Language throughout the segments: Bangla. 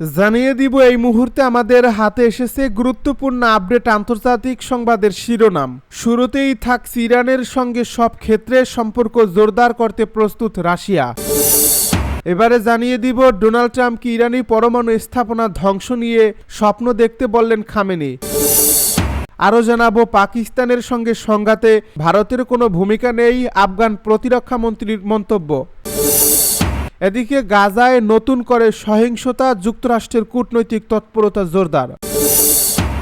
জানিয়ে দিব, এই মুহূর্তে আমাদের হাতে এসেছে গুরুত্বপূর্ণ আপডেট আন্তর্জাতিক সংবাদের শিরোনাম। শুরুতেই থাকছে ইরানের সঙ্গে সব ক্ষেত্রে সম্পর্ক জোরদার করতে প্রস্তুত রাশিয়া। এবারে জানিয়ে দিব, ডোনাল্ড ট্রাম্প কি ইরানি পরমাণু স্থাপনা ধ্বংস নিয়ে স্বপ্ন দেখতে বললেন খামেনি। আরও জানাব, পাকিস্তানের সঙ্গে সংঘাতে ভারতের কোনো ভূমিকা নেই, আফগান প্রতিরক্ষা মন্ত্রীর মন্তব্য। এদিকে গাজায় নতুন করে সহিংসতা, যুক্তরাষ্ট্রের কূটনৈতিক তৎপরতা জোরদার।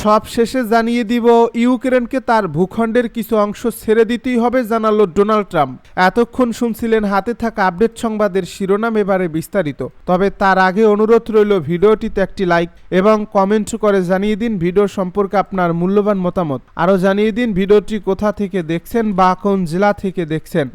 সব শেষে জানিয়ে দিব, ইউক্রেনকে তার ভূখণ্ডের কিছু অংশ ছেড়ে দিতেই হবে, জানালো ডোনাল্ড ট্রাম্প। এতক্ষণ শুনছিলেন হাতে থাকা আপডেট সংবাদের শিরোনাম এবারে বিস্তারিত। তবে তার আগে অনুরোধ রইল ভিডিওটিতে একটি লাইক এবং কমেন্ট করে জানিয়ে দিন ভিডিও সম্পর্কে আপনার মূল্যবান মতামত। আরও জানিয়ে দিন ভিডিওটি কোথা থেকে দেখছেন বা কোন জেলা থেকে দেখছেন।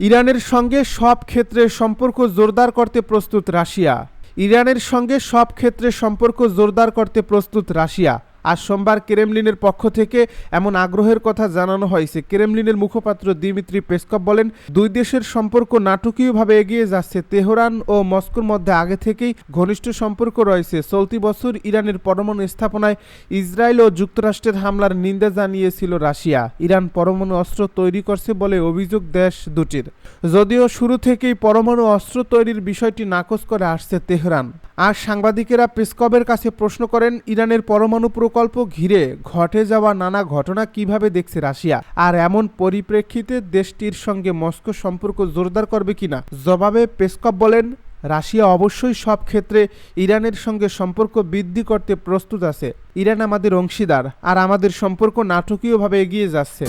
ইরানের সঙ্গে সব ক্ষেত্রে সম্পর্ক জোরদার করতে প্রস্তুত রাশিয়া। ইরানের সঙ্গে সব ক্ষেত্রে সম্পর্ক জোরদার করতে প্রস্তুত রাশিয়া। আজ সোমবার ক্রেমলিনের পক্ষ থেকে এমন আগ্রহের কথা জানানো হয়েছে। ক্রেমলিনের মুখপাত্র দিমিত্রি পেসকপ বলেন, দুই দেশের সম্পর্ক নাটকীয়ভাবে এগিয়ে যাচ্ছে। তেহরান ও মস্কোর মধ্যে আগে থেকেই ঘনিষ্ঠ সম্পর্ক রয়েছে। চলতি বছর ইরানের পরমাণু স্থাপনায় ইসরায়েল ও যুক্তরাষ্ট্রের হামলার নিন্দা জানিয়েছিল রাশিয়া। ইরান পরমাণু অস্ত্র তৈরি করছে বলে অভিযোগ দেশ দুটির। যদিও শুরু থেকেই পরমাণু অস্ত্র তৈরির বিষয়টি নাকচ করে আসছে তেহরান। আর সাংবাদিকেরা পেসকবের কাছে প্রশ্ন করেন, ইরানের পরমাণু প্রকল্প ঘিরে ঘটে যাওয়া নানা ঘটনা কীভাবে দেখছে রাশিয়া? আর এমন পরিপ্রেক্ষিতে দেশটির সঙ্গে মস্কো সম্পর্ক জোরদার করবে কিনা? জবাবে পেসকপ বলেন, রাশিয়া অবশ্যই সব ক্ষেত্রে ইরানের সঙ্গে সম্পর্ক বৃদ্ধি করতে প্রস্তুত আছে। ইরান আমাদের অংশীদার, আর আমাদের সম্পর্ক নাটকীয়ভাবে এগিয়ে যাচ্ছে।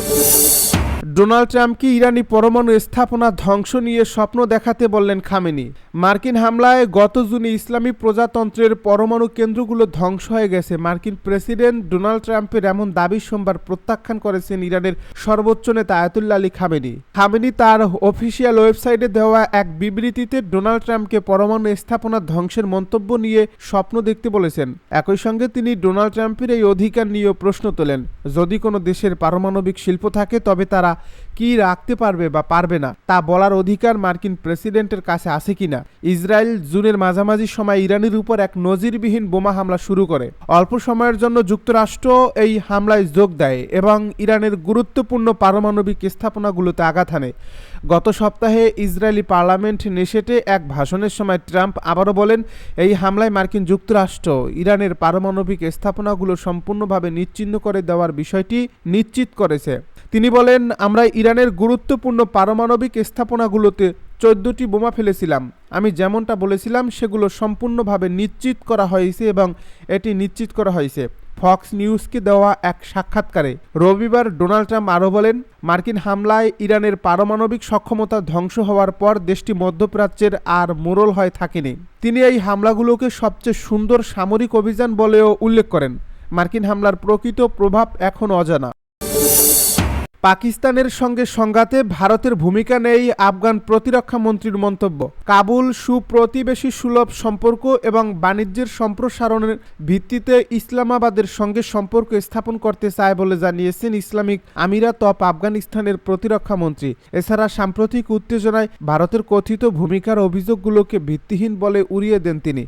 ডোনাল্ড ট্রাম্পকে ইরানি পরমাণু স্থাপনা ধ্বংস নিয়ে স্বপ্ন দেখাতে বললেন খামেনি। মার্কিন হামলায় গত জুনে ইসলামী প্রজাতন্ত্রের পরমাণু কেন্দ্রগুলো ধ্বংস হয়ে গেছে। মার্কিন প্রেসিডেন্ট ডোনাল্ড ট্রাম্পের এমন দাবি সোমবার প্রত্যাখ্যান করেছেন ইরানের সর্বোচ্চ নেতা আয়াতুল্লা আলী খামেনি। খামেনি তার অফিসিয়াল ওয়েবসাইটে দেওয়া এক বিবৃতিতে ডোনাল্ড ট্রাম্পকে পরমাণু স্থাপনা ধ্বংসের মন্তব্য নিয়ে স্বপ্ন দেখতে বলেছেন। একই সঙ্গে তিনি ডোনাল্ড ট্রাম্পের এই অধিকার নিয়েও প্রশ্ন তোলেন। যদি কোনো দেশের পারমাণবিক শিল্প থাকে, তবে তারা কি রাখতে পারবে বা পারবে না, তা বলার অধিকার মার্কিন প্রেসিডেন্টের কাছে আছে কিনা ইসরায়েল জুনের মাঝামাঝি সময় ইরানের উপর এক নজিরবিহীন বোমা হামলা শুরু করে। অল্প সময়ের জন্য যুক্তরাষ্ট্র এই হামলায় যোগ দেয় এবং ইরানের গুরুত্বপূর্ণ পারমাণবিক স্থাপনাগুলোতে আঘাত হানে। গত সপ্তাহে ইসরায়েলি পার্লামেন্ট নেশেটে এক ভাষণের সময় ট্রাম্প আবারও বলেন, এই হামলায় মার্কিন যুক্তরাষ্ট্র ইরানের পারমাণবিক স্থাপনাগুলো সম্পূর্ণভাবে নিশ্চিহ্ন করে দেওয়ার বিষয়টি নিশ্চিত করেছে। তিনি বলেন, আমরা ইরানের গুরুত্বপূর্ণ পারমাণবিক স্থাপনাগুলোতে চোদ্দটি বোমা ফেলেছিলাম। আমি যেমনটা বলেছিলাম, সেগুলো সম্পূর্ণভাবে নিশ্চিত করা হয়েছে এবং এটি নিশ্চিত করা হয়েছে। ফক্স নিউজকে দেওয়া এক সাক্ষাৎকারে। রবিবার ডোনাল্ড ট্রাম্প আরও বলেন, মার্কিন হামলায় ইরানের পারমাণবিক সক্ষমতা ধ্বংস হওয়ার পর দেশটি মধ্যপ্রাচ্যের আর মোরল হয়ে থাকেনি। তিনি এই হামলাগুলোকে সবচেয়ে সুন্দর সামরিক অভিযান বলেও উল্লেখ করেন। মার্কিন হামলার প্রকৃত প্রভাব এখন অজানা। পাকিস্তানের সঙ্গে সংঘাতে ভারতের ভূমিকা নেই আফগান প্রতিরক্ষা মন্ত্রীর মন্তব্য। কাবুল সুপ্রতিবেশী সুলভ সম্পর্ক এবং বাণিজ্যের সম্প্রসারণের ভিত্তিতে ইসলামাবাদের সঙ্গে সম্পর্ক স্থাপন করতে চায় বলে জানিয়েছেন ইসলামিক আমিরাত অফ আফগানিস্তানের প্রতিরক্ষা মন্ত্রী। এছাড়া সাম্প্রতিক উত্তেজনায় ভারতের কথিত ভূমিকার অভিযোগগুলোকে ভিত্তিহীন বলে উড়িয়ে দেন তিনি।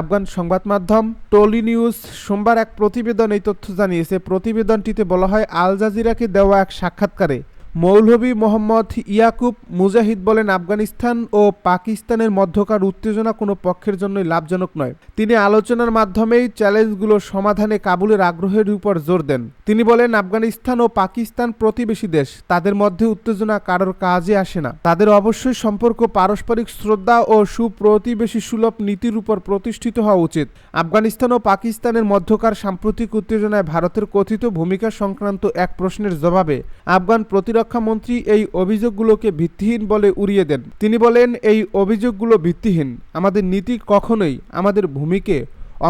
আফগান সংবাদ মাধ্যম টলি নিউজ সোমবার এক প্রতিবেদন এই তথ্য জানিয়েছে। প্রতিবেদনটিতে বলা হয়, আল জাজিরাকে দেওয়া এক সাক্ষাৎকারে মৌলভী মোহাম্মদ ইয়াকুব মুজাহিদ বলেন, আফগানিস্তান ও পাকিস্তানের মধ্যকার উত্তেজনা কোনো পক্ষের জন্যই লাভজনক নয়। তিনি আলোচনার মাধ্যমেই চ্যালেঞ্জগুলো সমাধানে কাবুলের আগ্রহের উপর জোর দেন। তিনি বলেন, আফগানিস্তান ও পাকিস্তান প্রতিবেশী দেশ, তাদের মধ্যে উত্তেজনা কারোর কাজে আসে না। তাদের অবশ্যই সম্পর্ক পারস্পরিক শ্রদ্ধা ও সুপ্রতিবেশী সুলভ নীতির উপর প্রতিষ্ঠিত হওয়া উচিত। আফগানিস্তান ও পাকিস্তানের মধ্যকার সাম্প্রতিক উত্তেজনায় ভারতের কথিত ভূমিকা সংক্রান্ত এক প্রশ্নের জবাবে, আফগান প্রতিরক্ষা প্রতিরক্ষামন্ত্রী এই অভিযোগগুলোকে ভিত্তিহীন বলে উড়িয়ে দেন। তিনি বলেন, এই অভিযোগগুলো ভিত্তিহীন। আমাদের নীতি কখনোই আমাদের ভূমিকে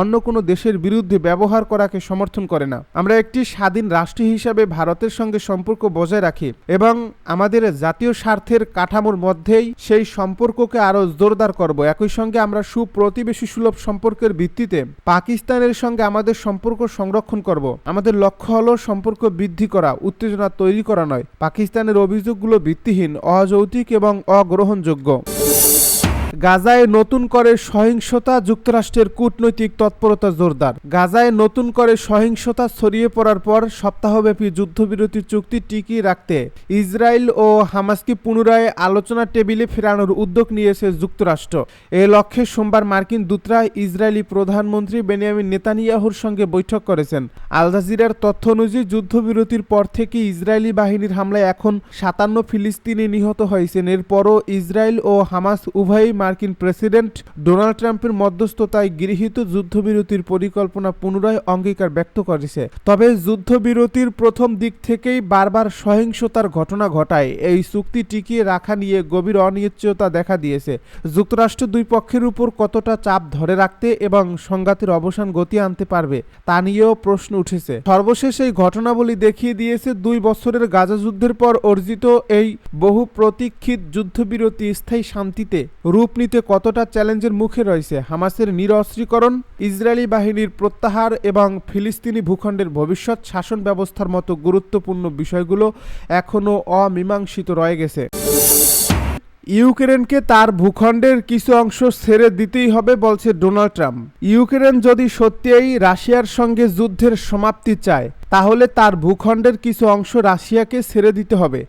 অন্য কোনো দেশের বিরুদ্ধে ব্যবহার করাকে সমর্থন করে না। আমরা একটি স্বাধীন রাষ্ট্র হিসাবে ভারতের সঙ্গে সম্পর্ক বজায় রাখি এবং আমাদের জাতীয় স্বার্থের কাঠামোর মধ্যেই সেই সম্পর্ককে আরও জোরদার করব। একই সঙ্গে আমরা সুপ্রতিবেশী সুলভ সম্পর্কের ভিত্তিতে পাকিস্তানের সঙ্গে আমাদের সম্পর্ক সংরক্ষণ করব। আমাদের লক্ষ্য হলো সম্পর্ক বৃদ্ধি করা, উত্তেজনা তৈরি করা নয়। পাকিস্তানের অভিযোগগুলো ভিত্তিহীন অযৌতিক এবং অগ্রহণযোগ্য। গাজায় নতুন করে সহিংসতা, যুক্তরাষ্ট্রের কূটনৈতিক তৎপরতা জোরদার। গাজায় নতুন করে সহিংসতা ছড়িয়ে পড়ার পর সপ্তাহব্যাপী যুদ্ধবিরতি চুক্তি টিকিয়ে রাখতে ইসরায়েল ও হামাসকে পুনরায় আলোচনা টেবিলে ফেরানোর উদ্যোগ নিয়েছে যুক্তরাষ্ট্র। এ লক্ষ্যে সোমবার মার্কিন দূতরা ইসরায়েলি প্রধানমন্ত্রী বেনিয়ামিন নেতানিয়াহুর সঙ্গে বৈঠক করেছেন। আল জাজিরার তথ্য অনুযায়ী যুদ্ধবিরতির পর থেকে ইসরায়েলি বাহিনীর হামলায় এখন সাতান্ন ফিলিস্তিনি নিহত হয়েছেন। এরপরও ইসরায়েল ও হামাস উভয়ই মার্কিন প্রেসিডেন্ট ডোনাল্ড ট্রাম্পের মধ্যস্থতায় গৃহীত যুদ্ধবিরতির পরিকল্পনা পুনরায় অঙ্গীকার ব্যক্ত করেছে। তবে যুদ্ধবিরতির প্রথম দিক থেকেই বারবার সহিংসতার ঘটনা ঘটায়। এই চুক্তি টিকিয়ে রাখা নিয়ে গভীর অনিশ্চয়তা দেখা দিয়েছে। যুক্তরাষ্ট্র দুই পক্ষের উপর কতটা চাপ ধরে রাখতে এবং সংঘাতের অবসান গতি আনতে পারবে, তা নিয়েও প্রশ্ন উঠেছে। সর্বশেষ এই ঘটনাবলী দেখিয়ে দিয়েছে দুই বছরের গাজা যুদ্ধের পর অর্জিত এই বহু প্রতীক্ষিত যুদ্ধবিরতি স্থায়ী শান্তিতে রূপ নিতে কতটা চ্যালেঞ্জের মুখে রয়েছে হামাসের নিরস্ত্রীকরণ, ইসরায়েলি বাহিনীর প্রত্যাহার এবং ফিলিস্তিনি ভূখণ্ডের ভবিষ্যৎ শাসন ব্যবস্থার মতো গুরুত্বপূর্ণ বিষয়গুলো এখনও অমীমাংসিত রয়ে গেছে। ইউক্রেনকে তার ভূখণ্ডের কিছু অংশ ছেড়ে দিতেই হবে বলছে ডোনাল্ড ট্রাম্প। ইউক্রেন যদি সত্যিই রাশিয়ার সঙ্গে যুদ্ধের সমাপ্তি চায় তাহলে তার ভূখণ্ডের কিছু অংশ রাশিয়াকে ছেড়ে দিতে হবে।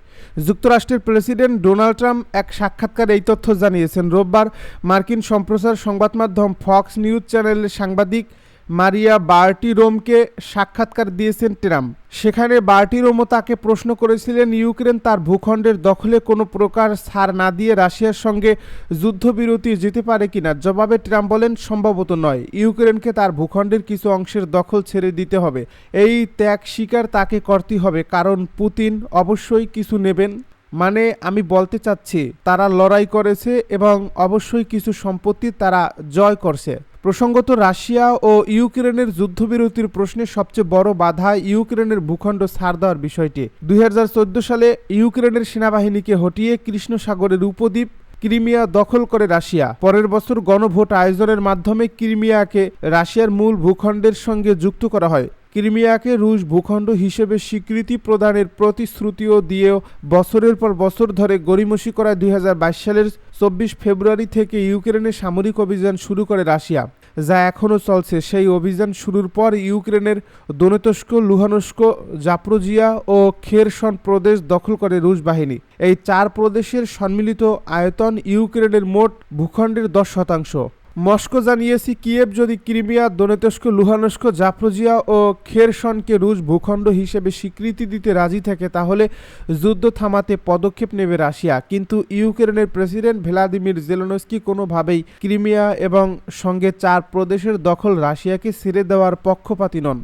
যুক্তরাষ্ট্রের প্রেসিডেন্ট ডোনাল্ড ট্রাম্প এক সাক্ষাৎকার এই তথ্য জানিয়েছেন। রোববার মার্কিন সম্প্রচার সংবাদ মাধ্যম ফক্স নিউজ চ্যানেলের সাংবাদিক মারিয়া বার্টিরোমকে সাক্ষাৎকার দিয়েছেন ট্রাম্প। সেখানে বার্টিরোমও তাকে প্রশ্ন করেছিলেন, ইউক্রেন তার ভূখণ্ডের দখলে কোনো প্রকার ছাড় না দিয়ে রাশিয়ার সঙ্গে যুদ্ধবিরতি যেতে পারে কিনা? জবাবে ট্রাম্প বলেন, সম্ভবত নয়। ইউক্রেনকে তার ভূখণ্ডের কিছু অংশের দখল ছেড়ে দিতে হবে। এই ত্যাগ স্বীকার তাকে করতে হবে, কারণ পুতিন অবশ্যই কিছু নেবেন। মানে আমি বলতে চাচ্ছি, তারা লড়াই করেছে এবং অবশ্যই কিছু সম্পত্তি তারা জয় করছে। প্রসঙ্গত, রাশিয়া ও ইউক্রেনের যুদ্ধবিরতির প্রশ্নে সবচেয়ে বড় বাধা ইউক্রেনের ভূখণ্ড ছাড় দেওয়ার বিষয়টি। দুই হাজার চৌদ্দ সালে ইউক্রেনের সেনাবাহিনীকে হটিয়ে কৃষ্ণ সাগরের উপদ্বীপ ক্রিমিয়া দখল করে রাশিয়া। পরের বছর গণভোট আয়োজনের মাধ্যমে ক্রিমিয়াকে রাশিয়ার মূল ভূখণ্ডের সঙ্গে যুক্ত করা হয়। ক্রিমিয়াকে রুশ ভূখণ্ড হিসেবে স্বীকৃতি প্রদানের প্রতিশ্রুতিও দিয়েও বছরের পর বছর ধরে গড়িমসি করায় দুই হাজার বাইশ সালের চব্বিশ ফেব্রুয়ারি থেকে ইউক্রেনে সামরিক অভিযান শুরু করে রাশিয়া, যা এখনও চলছে। সেই অভিযান শুরুর পর ইউক্রেনের দোনেতস্ক, লুহানস্ক, জাপ্রোজিয়া ও খেরসন প্রদেশ দখল করে রুশ বাহিনী। এই চার প্রদেশের সম্মিলিত আয়তন ইউক্রেনের মোট ভূখণ্ডের দশ শতাংশ। মস্কো জানিয়েছি কিয়েব যদি ক্রিমিয়া, দোনেতস্ক, লুহানস্ক, জাফ্রোজিয়া ও খেরসনকে রুশ ভূখণ্ড হিসেবে স্বীকৃতি দিতে রাজি থাকে, তাহলে যুদ্ধ থামাতে পদক্ষেপ নেবে রাশিয়া। কিন্তু ইউক্রেনের প্রেসিডেন্ট ভ্লাদিমির জেলনস্কি কোনোভাবেই ক্রিমিয়া এবং সঙ্গে চার প্রদেশের দখল রাশিয়াকে ছেড়ে দেওয়ার পক্ষপাতি নন।